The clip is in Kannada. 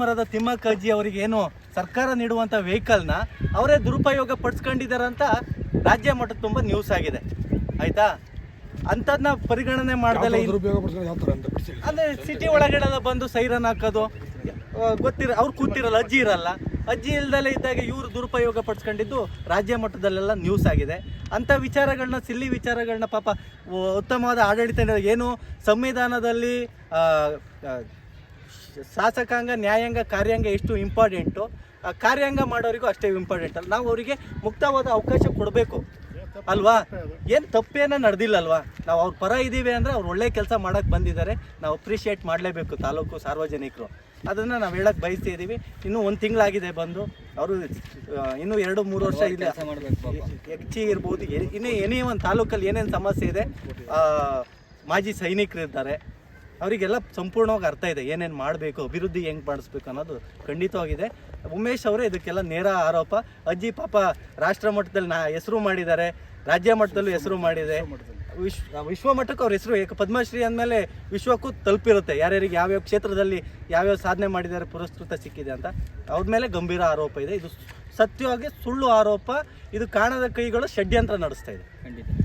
ಮರದ ತಿಮ್ಮಕ್ಕಜ್ಜಿ ಅವರಿಗೆ ಏನು ಸರ್ಕಾರ ನೀಡುವಂಥ ವೆಹಿಕಲ್ನ ಅವರೇ ದುರುಪಯೋಗ ಪಡಿಸ್ಕೊಂಡಿದ್ದಾರೆ ಅಂತ ರಾಜ್ಯ ಮಟ್ಟದ ತುಂಬ ನ್ಯೂಸ್ ಆಗಿದೆ. ಆಯಿತಾ? ಅಂಥದ್ನ ಪರಿಗಣನೆ ಮಾಡ್ದಲ್ಲ. ಅಂದ್ರೆ ಸಿಟಿ ಒಳಗಡೆ ಬಂದು ಸೈರನ್ ಹಾಕೋದು ಗೊತ್ತಿರ ಅವ್ರು ಕೂತಿರಲ್ಲ ಅಜ್ಜಿ ಇರಲ್ಲ. ಅಜ್ಜಿ ಇಲ್ದಲೇ ಇದ್ದಾಗ ಇವ್ರು ದುರುಪಯೋಗ ಪಡಿಸ್ಕೊಂಡಿದ್ದು ರಾಜ್ಯ ಮಟ್ಟದಲ್ಲೆಲ್ಲ ನ್ಯೂಸ್ ಆಗಿದೆ. ಅಂಥ ವಿಚಾರಗಳನ್ನ ಸಿಲ್ಲಿ ವಿಚಾರಗಳನ್ನ ಪಾಪ ಉತ್ತಮವಾದ ಆಡಳಿತ ಏನು ಸಂವಿಧಾನದಲ್ಲಿ ಶಾಸಕಾಂಗ ನ್ಯಾಯಾಂಗ ಕಾರ್ಯಾಂಗ ಎಷ್ಟು ಇಂಪಾರ್ಟೆಂಟು ಆ ಕಾರ್ಯಾಂಗ ಮಾಡೋರಿಗೂ ಅಷ್ಟೇ ಇಂಪಾರ್ಟೆಂಟ್ ಅಲ್ಲ. ನಾವು ಅವರಿಗೆ ಮುಕ್ತವಾದ ಅವಕಾಶ ಕೊಡಬೇಕು ಅಲ್ವಾ? ಏನು ತಪ್ಪೇನ ನಡೆದಿಲ್ಲ ಅಲ್ವಾ ನಾವು ಅವ್ರ ಪರ ಇದ್ದೀವಿ ಅಂದರೆ ಅವ್ರು ಒಳ್ಳೆ ಕೆಲಸ ಮಾಡೋಕ್ಕೆ ಬಂದಿದ್ದಾರೆ. ನಾವು ಅಪ್ರಿಷಿಯೇಟ್ ಮಾಡಲೇಬೇಕು ತಾಲೂಕು ಸಾರ್ವಜನಿಕರು. ಅದನ್ನು ನಾವು ಹೇಳಕ್ಕೆ ಬಯಸ್ತಾ ಇದ್ದೀವಿ. ಇನ್ನೂ ಒಂದು ತಿಂಗಳಾಗಿದೆ ಬಂದು. ಅವರು ಇನ್ನೂ ಎರಡು ಮೂರು ವರ್ಷ ಇಲ್ಲ. ಹೆಚ್ಚಿ ಇರ್ಬೋದು. ಇನ್ನೇ ಏನೇ ಒಂದು ತಾಲೂಕಲ್ಲಿ ಏನೇನು ಸಮಸ್ಯೆ ಇದೆ ಮಾಜಿ ಸೈನಿಕರು ಇದ್ದಾರೆ. ಅವರಿಗೆಲ್ಲ ಸಂಪೂರ್ಣವಾಗಿ ಅರ್ಥ ಇದೆ. ಏನೇನು ಮಾಡಬೇಕು ಅಭಿವೃದ್ಧಿ ಹೆಂಗೆ ಮಾಡಿಸ್ಬೇಕು ಅನ್ನೋದು ಖಂಡಿತವಾಗಿದೆ. ಉಮೇಶ್ ಅವರೇ ಇದಕ್ಕೆಲ್ಲ ನೇರ ಆರೋಪ. ಅಜ್ಜಿ ಪಾಪ ರಾಷ್ಟ್ರ ಮಟ್ಟದಲ್ಲಿ ನಾ ಹೆಸರು ಮಾಡಿದ್ದಾರೆ ರಾಜ್ಯ ಮಟ್ಟದಲ್ಲೂ ಹೆಸರು ಮಾಡಿದೆ. ವಿಶ್ವ ವಿಶ್ವ ಮಟ್ಟಕ್ಕೆ ಅವ್ರ ಹೆಸರು ಏಕ ಪದ್ಮಶ್ರೀ ಅಂದಮೇಲೆ ವಿಶ್ವಕ್ಕೂ ತಲುಪಿರುತ್ತೆ. ಯಾರ್ಯಾರಿಗೆ ಯಾವ್ಯಾವ ಕ್ಷೇತ್ರದಲ್ಲಿ ಯಾವ್ಯಾವ ಸಾಧನೆ ಮಾಡಿದ್ದಾರೆ ಪುರಸ್ಕೃತ ಸಿಕ್ಕಿದೆ ಅಂತ. ಅವ್ರ ಮೇಲೆ ಗಂಭೀರ ಆರೋಪ ಇದೆ. ಇದು ಸತ್ಯವಾಗಿ ಸುಳ್ಳು ಆರೋಪ. ಇದು ಕಾಣದ ಕೈಗಳು ಷಡ್ಯಂತ್ರ ನಡೆಸ್ತಾ ಇದೆ. ಖಂಡಿತ.